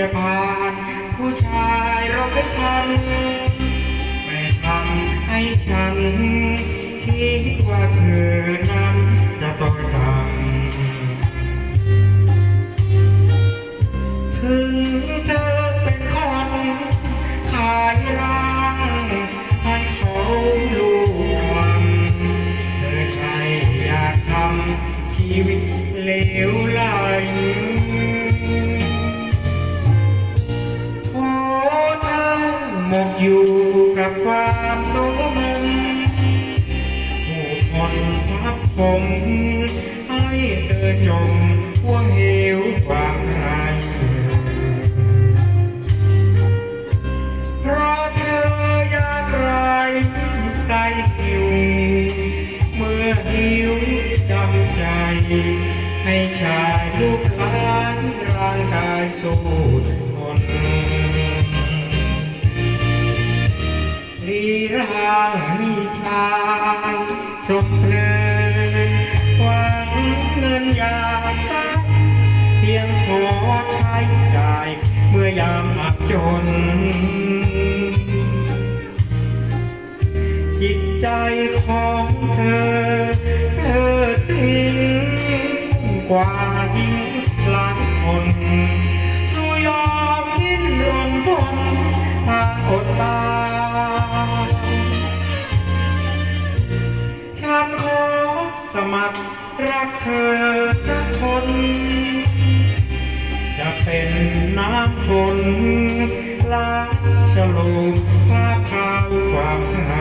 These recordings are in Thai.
จะผ่านผู้ชายเราไปทำไม่ทำให้ฉันคิดว่าเธอนั้นจะต้องทำถึงเธอเป็นคนขายร่างให้เขาลูกมันเธอใช่อยากทำชีวิตเลวไหล กอยู่กับความโสมมผู้คนทับผมให้เธอจมห่วงเหวความใครเพราะเธออยากไรใส่หิวเมื่อหิวจำใจ ให้ชายลูกหลานร่างกายสู้ จน จิตใจของเธอ เธอทิ้งกว่ายิ่งหลายคนสู้ยอมดิ้นรนพนทางอดตา ฉันขอสมัครรักเธอสักคน จะเป็นน้ำฝนล้างฉลูมคราบขาวความใคร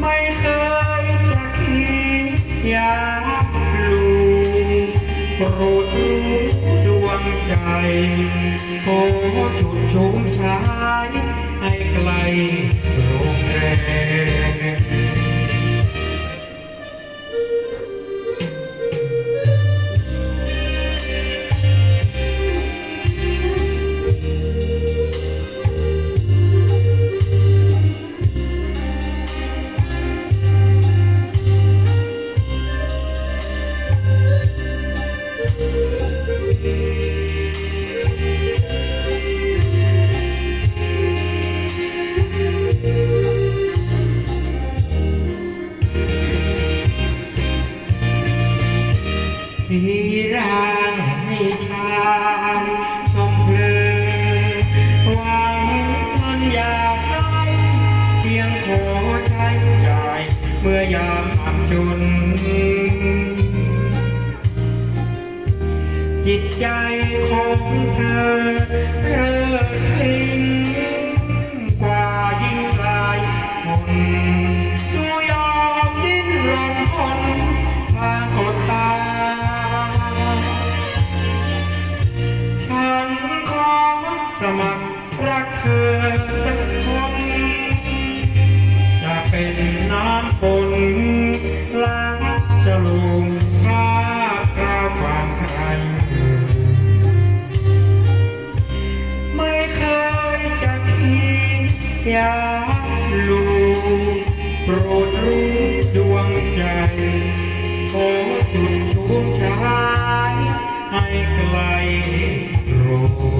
ไม่เคยจะคิดอยากลูโปรดรู้ดวงใจโอ้ชุดชุมชายให้ไกลโรงแรม ชายชมเพลินหวังเงินอยากใช้เพียงขอใช้จ่ายเมื่อยามอับจน จิตใจของเธอเธอทิ้งกว่ายิ่งหลายคน สมัครรักเธอสักคนจะเป็นน้ำฝนล้างจะลูมพระก้าความใคร ไม่เคยจะทิ้งอยากลูโปรดรู้ดวงใจขอจุดชูมชายให้ไกลรู้